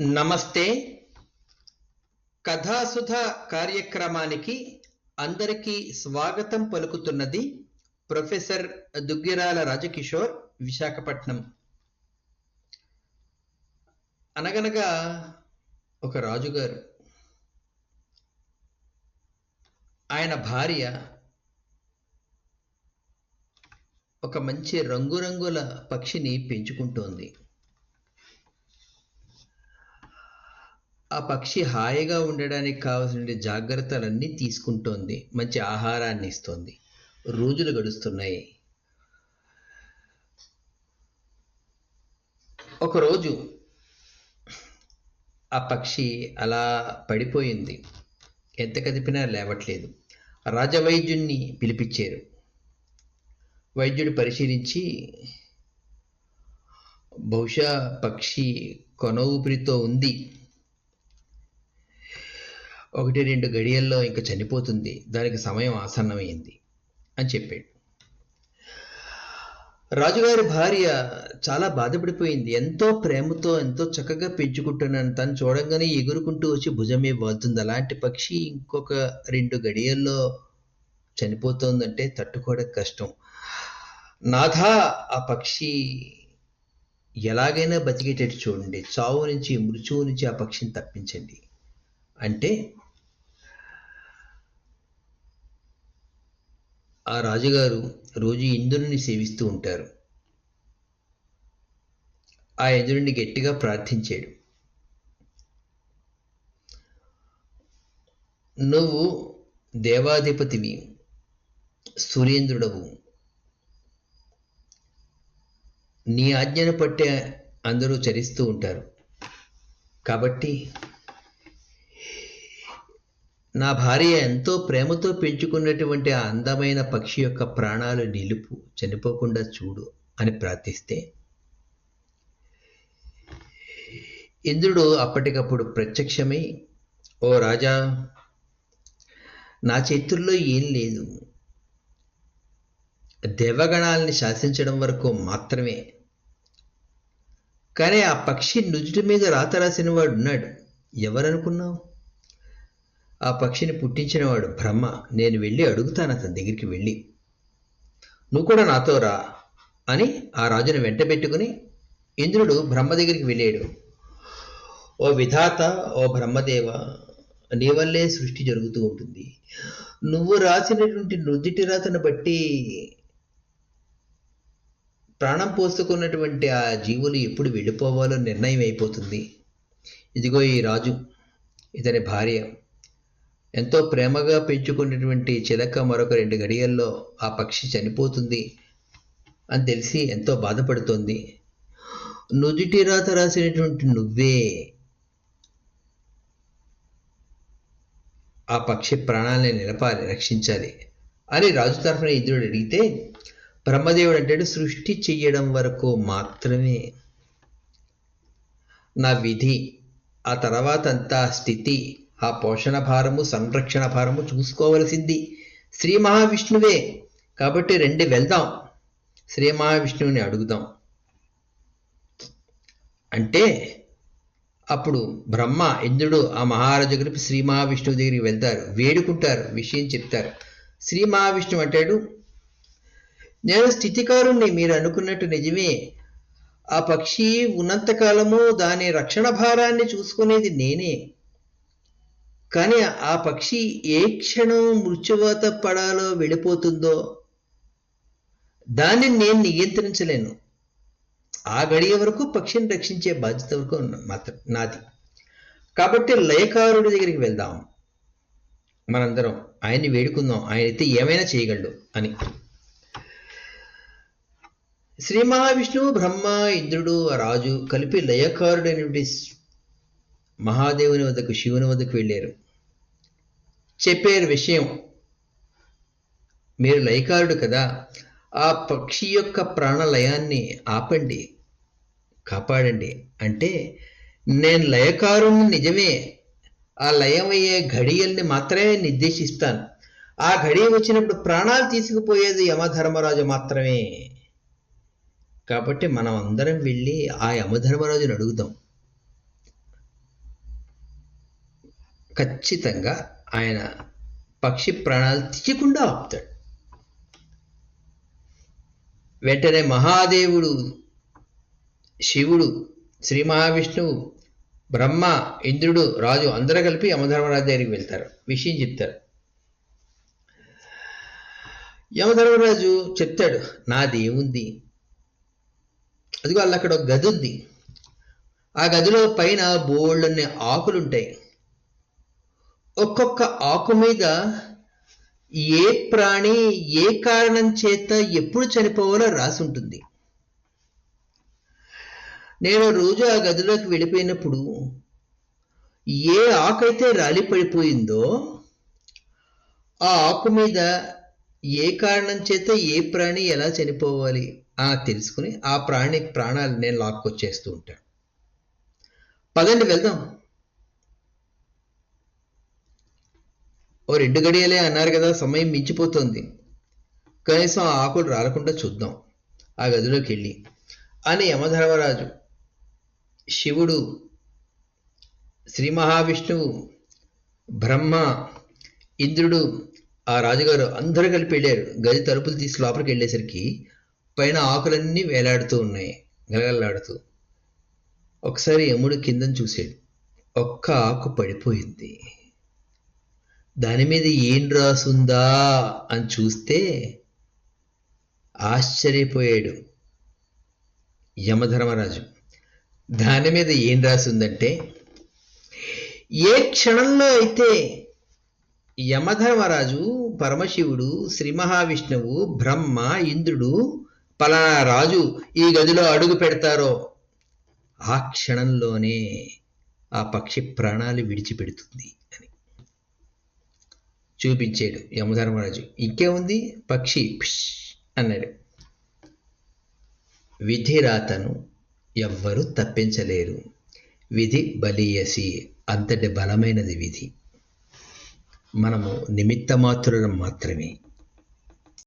నమస్తే. కథాసుధ కార్యక్రమానికి అందరికీ స్వాగతం పలుకుతున్నది ప్రొఫెసర్ దుగ్గిరాల రాజకిషోర్ విశాఖపట్నం. అనగనగా ఒక రాజుగారు. ఆయన భార్య ఒక మంచి రంగురంగుల పక్షిని పెంచుకుంటోంది. ఆ పక్షి హాయిగా ఉండడానికి కావాల్సిన జాగ్రత్తలన్నీ తీసుకుంటోంది. మంచి ఆహారాన్ని ఇస్తోంది. రోజులు గడుస్తున్నాయి. ఒకరోజు ఆ పక్షి అలా పడిపోయింది. ఎంత కదిపినా లేవట్లేదు. రాజవైద్యుణ్ణి పిలిపించారు వైద్యుడు పరిశీలించి బహుశా పక్షి కొన ఊపిరితో ఉంది. ఒకటి రెండు గడియల్లో ఇంకా చనిపోతుంది. దానికి సమయం ఆసన్నమైంది అని చెప్పాడు. రాజుగారి భార్య చాలా బాధపడిపోయింది. ఎంతో ప్రేమతో ఎంతో చక్కగా పెంచుకుంటున్నాను. తను చూడంగానే ఎగురుకుంటూ వచ్చి భుజమే వాళ్తుంది. అలాంటి పక్షి ఇంకొక రెండు గడియల్లో చనిపోతోందంటే తట్టుకోవడం కష్టం. నాథా ఆ పక్షి ఎలాగైనా బతికేటట్టు చూడండి. చావు నుంచి మృత్యువు నుంచి ఆ పక్షిని తప్పించండి. అంటే ఆ రాజుగారు రోజు ఇంద్రుని సేవిస్తూ ఉంటారు. ఆ ఇంద్రుడిని గట్టిగా ప్రార్థించాడు. నువ్వు దేవాధిపతివి సూర్యేంద్రుడవు నీ ఆజ్ఞను పట్టే అందరూ చరిస్తూ ఉంటారు. కాబట్టి నా భార్య ఎంతో ప్రేమతో పెంచుకున్నటువంటి ఆ అందమైన పక్షి యొక్క ప్రాణాలు నిలుపు చనిపోకుండా చూడు అని ప్రార్థిస్తే. ఇంద్రుడు అప్పటికప్పుడు ప్రత్యక్షమై ఓ రాజా నా చేతుల్లో ఏం లేదు. దేవగణాలని శాసించడం వరకు మాత్రమే. కానీ ఆ పక్షి నుజుడి మీద రాత రాసిన వాడు ఉన్నాడు ఎవరనుకున్నావు? ఆ పక్షిని పుట్టించినవాడు బ్రహ్మ. నేను వెళ్ళి అడుగుతాను అతని దగ్గరికి వెళ్ళి. నువ్వు కూడా నాతో రా అని ఆ రాజును వెంటబెట్టుకుని ఇంద్రుడు బ్రహ్మ దగ్గరికి వెళ్ళాడు. ఓ విధాత ఓ బ్రహ్మదేవ నీ వల్లే సృష్టి జరుగుతూ ఉంటుంది. నువ్వు రాసినటువంటి నుదిటి రాతను బట్టి ప్రాణం పోసుకున్నటువంటి ఆ జీవులు ఎప్పుడు వెళ్ళిపోవాలో నిర్ణయం అయిపోతుంది ఇదిగో ఈ రాజు ఇతని భార్య. ఎంతో ప్రేమగా పెంచుకున్నటువంటి చిలక మరొక రెండు గడియల్లో ఆ పక్షి చనిపోతుంది అని తెలిసి ఎంతో బాధపడుతోంది. నుదిటి రాత రాసినటువంటి నువ్వే ఆ పక్షి ప్రాణాలని నిలపాలి రక్షించాలి. అని రాజు తరఫున ఇంద్రుడు అడిగితే బ్రహ్మదేవుడు అంటాడు సృష్టి చెయ్యడం వరకు మాత్రమే నా విధి. ఆ తర్వాత అంతా స్థితి ఆ పోషణ భారము సంరక్షణ భారము చూసుకోవలసింది. శ్రీ మహావిష్ణువే. కాబట్టి రెండు వెళ్దాం. శ్రీ మహావిష్ణువుని అడుగుదాం. అంటే అప్పుడు బ్రహ్మ ఇంద్రుడు ఆ మహారాజు కలిపి శ్రీ మహావిష్ణువు దగ్గరికి వెళ్తారు. వేడుకుంటారు విషయం చెప్తారు. శ్రీ మహావిష్ణువు అంటాడు నేను స్థితికారుణ్ణి మీరు అనుకున్నట్టు నిజమే. ఆ పక్షి ఉన్నంతకాలము దాని రక్షణ భారాన్ని చూసుకునేది నేనే. కానీ ఆ పక్షి ఏ క్షణం మృత్యువాత పడాలో వెళ్ళిపోతుందో దాన్ని నేను నియంత్రించలేను. ఆ గడియ వరకు పక్షిని రక్షించే బాధ్యత వరకు మాత్రం నాది. కాబట్టి లయకారుడి దగ్గరికి వెళ్దాం. మనందరం ఆయన్ని వేడుకుందాం. ఆయన అయితే ఏమైనా చేయగలడు అని. శ్రీ మహావిష్ణువు బ్రహ్మ ఇంద్రుడు రాజు కలిపి లయకారుడైనటువంటి మహాదేవుని వద్దకు శివుని వద్దకు వెళ్ళారు. చెప్పారు విషయం మీరు లయకారుడు కదా ఆ పక్షి యొక్క ప్రాణలయాన్ని ఆపండి కాపాడండి. అంటే నేను లయకారుణ్ణి నిజమే ఆ లయమయ్యే ఘడియల్ని మాత్రమే నిర్దేశిస్తాను. ఆ ఘడియ వచ్చినప్పుడు ప్రాణాలు తీసుకుపోయేది యమధర్మరాజు మాత్రమే. కాబట్టి మనం అందరం వెళ్ళి ఆ యమధర్మరాజుని అడుగుదాం. ఖచ్చితంగా ఆయన పక్షి ప్రాణాలు తీయకుండా ఆపుతాడు. వెంటనే మహాదేవుడు శివుడు శ్రీ మహావిష్ణువు బ్రహ్మ ఇంద్రుడు రాజు అందరూ కలిపి యమధర్మరాజు దగ్గరికి వెళ్తారు. విషయం చెప్తారు. యమధర్మరాజు చెప్తాడు నాది ఏముంది? అదిగో వాళ్ళు అక్కడ ఒక గది ఉంది ఆ గదిలో పైన బోళ్ళన్ని ఆకులుంటాయి. ఒక్కొక్క ఆకు మీద ఏ ప్రాణి ఏ కారణం చేత ఎప్పుడు చనిపోవాలో రాసి ఉంటుంది నేను రోజు ఆ గదిలోకి వెళ్ళిపోయినప్పుడు ఏ ఆకైతే రాలి పడిపోయిందో ఆ ఆకు మీద ఏ కారణం చేత ఏ ప్రాణి ఎలా చనిపోవాలి? ఆ తెలుసుకుని ఆ ప్రాణి ప్రాణాలు నేను లాక్కొచ్చేస్తూ ఉంటాను. పదండి వెళ్దాం. ఓ రెండు గడియలే అన్నారు కదా సమయం మించిపోతుంది. కనీసం ఆ ఆకులు రాలకుండా చూద్దాం. ఆ గదిలోకి వెళ్ళి అని యమధర్మరాజు శివుడు శ్రీ మహావిష్ణువు బ్రహ్మ ఇంద్రుడు ఆ రాజుగారు అందరూ కలిపి వెళ్ళారు. గది తలుపులు తీసి లోపలికి వెళ్ళేసరికి పైన ఆకులన్నీ వేలాడుతూ ఉన్నాయి గలగలలాడుతూ. ఒకసారి యముడు కిందని చూశాడు. ఒక్క ఆకు పడిపోయింది. దాని మీద ఏం రాసుందా అని చూస్తే ఆశ్చర్యపోయాడు యమధర్మరాజు. దాని మీద ఏం రాసిందంటే ఏ క్షణంలో అయితే యమధర్మరాజు పరమశివుడు శ్రీ మహావిష్ణువు బ్రహ్మ ఇంద్రుడు పలానా రాజు ఈ గదిలో అడుగు పెడతారో ఆ క్షణంలోనే ఆ పక్షి ప్రాణాలు విడిచిపెడుతుంది అని. చూపించాడు. యమధర్మరాజు ఇంకేముంది పక్షి పిష్ అన్నాడు. విధి రాతను ఎవ్వరూ తప్పించలేరు. విధి బలీయసి అంతటి బలమైనది విధి. మనము నిమిత్త మాత్రులం మాత్రమే.